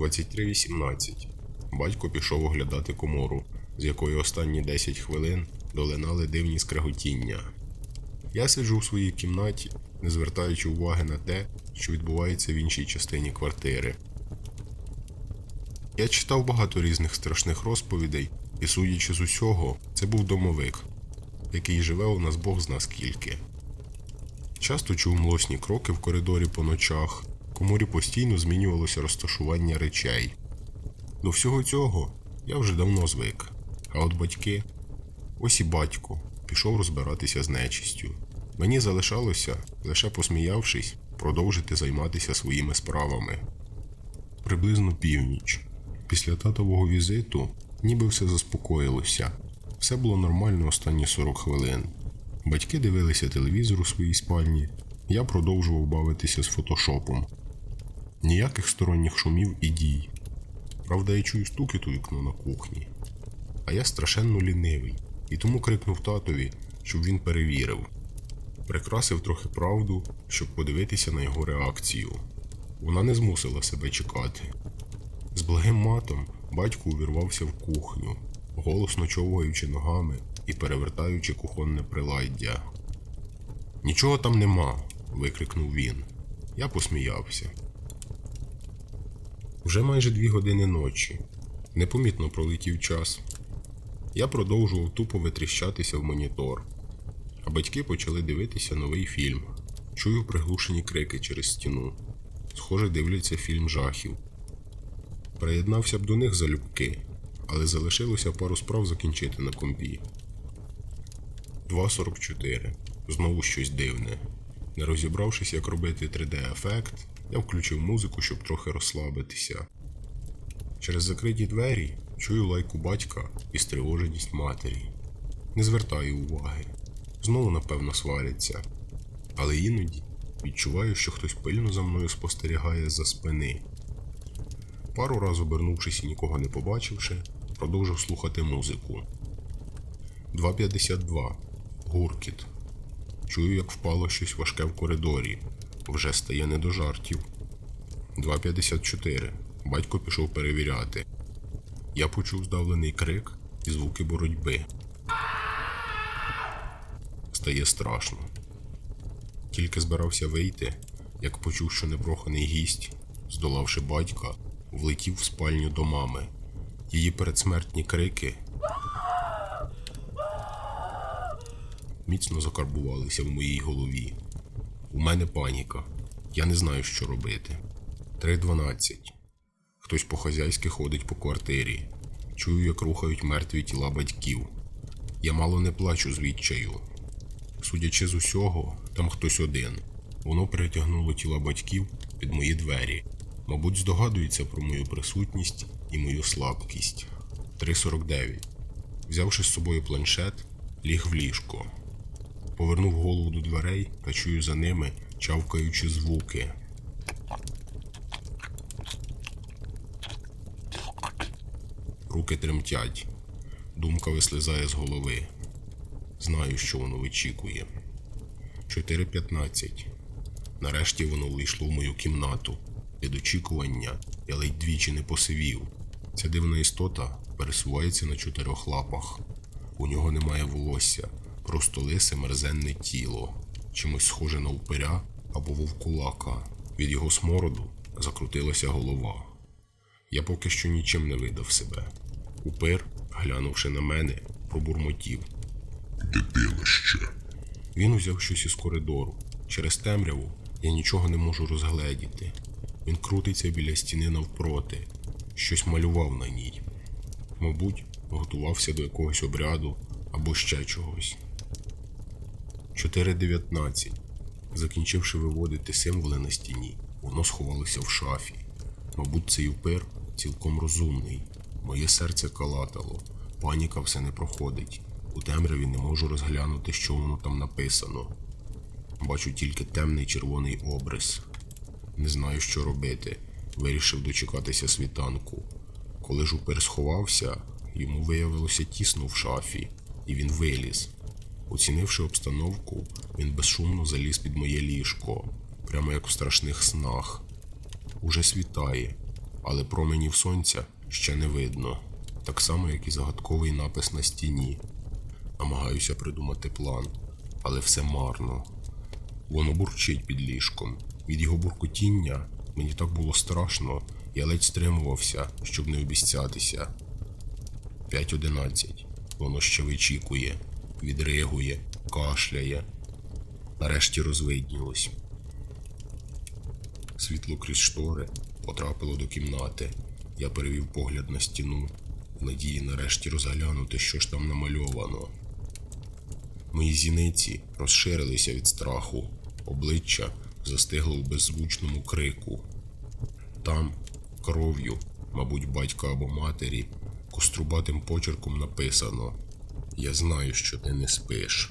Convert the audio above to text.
23.18. Батько пішов оглядати комору, з якої останні 10 хвилин долинали дивні скреготіння. Я сиджу в своїй кімнаті, не звертаючи уваги на те, що відбувається в іншій частині квартири. Я читав багато різних страшних розповідей, і судячи з усього, це був домовик, який живе у нас Бог зна скільки. Часто чув млосні кроки в коридорі по ночах, в коморі постійно змінювалося розташування речей. До всього цього я вже давно звик. А от батьки, ось і батько, пішов розбиратися з нечистю. Мені залишалося, лише посміявшись, продовжити займатися своїми справами. Приблизно північ. Після татового візиту ніби все заспокоїлося. Все було нормально останні 40 хвилин. Батьки дивилися телевізор у своїй спальні, я продовжував бавитися з фотошопом. Ніяких сторонніх шумів і дій. Правда, я чую стукіт у вікно на кухні. А я страшенно лінивий, і тому крикнув татові, щоб він перевірив. Прикрасив трохи правду, щоб подивитися на його реакцію. Вона не змусила себе чекати. З благим матом батько увірвався в кухню, голосно човгаючи ногами і перевертаючи кухонне приладдя. Нічого там нема. викрикнув він. Я посміявся. Вже майже дві години ночі. Непомітно пролетів час. Я продовжував тупо витріщатися в монітор, а батьки почали дивитися новий фільм. Чую приглушені крики через стіну. Схоже, дивляться фільм жахів. Приєднався б до них залюбки, але залишилося пару справ закінчити на компі. 2.44. Знову щось дивне. Не розібравшись, як робити 3D-ефект, я включив музику, щоб трохи розслабитися. Через закриті двері чую лайку батька і стривоженість матері. Не звертаю уваги. Знову, напевно, сваряться. Але іноді відчуваю, що хтось пильно за мною спостерігає за спини. Пару раз обернувшись і нікого не побачивши, продовжив слухати музику. 2.52. Гуркіт. Чую, як впало щось важке в коридорі. Вже стає не до жартів. 2.54. Батько пішов перевіряти. Я почув здавлений крик і звуки боротьби. Стає страшно. Тільки збирався вийти, як почув, що непроханий гість, здолавши батька, влетів в спальню до мами. Її передсмертні крики міцно закарбувалися в моїй голові. Мене паніка. Я не знаю, що робити. 3.12. Хтось по-хазяйськи ходить по квартирі. Чую, як рухають мертві тіла батьків. Я мало не плачу з відчаю. Судячи з усього, там хтось один. Воно перетягнуло тіла батьків під мої двері. Мабуть, здогадується про мою присутність і мою слабкість. 3.49. Взявши з собою планшет, ліг в ліжко. Повернув голову до дверей та чую за ними чавкаючі звуки. Руки тремтять. Думка вислизає з голови. Знаю, що воно вичікує. 4.15. Нарешті воно увійшло в мою кімнату. Від очікування я ледь двічі не посивів. Ця дивна істота пересувається на чотирьох лапах. У нього немає волосся, просто лисе мерзенне тіло, чимось схоже на упиря або вовкулака. Від його смороду закрутилася голова. Я поки що нічим не видав себе. Упир, глянувши на мене, пробурмотів. Дитилище. Він узяв щось із коридору. Через темряву я нічого не можу розгледіти. Він крутиться біля стіни навпроти, щось малював на ній. Мабуть, готувався до якогось обряду або ще чогось. 4.19. Закінчивши виводити символи на стіні, воно сховалося в шафі. Мабуть, цей упир цілком розумний. Моє серце калатало, паніка все не проходить. У темряві не можу розглянути, що воно там написано. Бачу тільки темний червоний обрис. Не знаю, що робити. Вирішив дочекатися світанку. Коли ж упир сховався, йому виявилося тісно в шафі, і він виліз. Оцінивши обстановку, він безшумно заліз під моє ліжко, прямо як в страшних снах. Уже світає. але променів сонця ще не видно, так само, як і загадковий напис на стіні. Намагаюся придумати план, але все марно. Воно бурчить під ліжком. Від його буркотіння мені так було страшно, я ледь стримувався, щоб не обіцятися. 5.11. Воно ще вичікує, відригує, кашляє. Нарешті розвиднілось. Світло крізь штори потрапило до кімнати. Я перевів погляд на стіну, в надії нарешті розглянути, що ж там намальовано. Мої зіниці розширилися від страху, обличчя застигло в беззвучному крику. Там, кров'ю, мабуть, батька або матері, кострубатим почерком написано: Я знаю, що ти не спиш.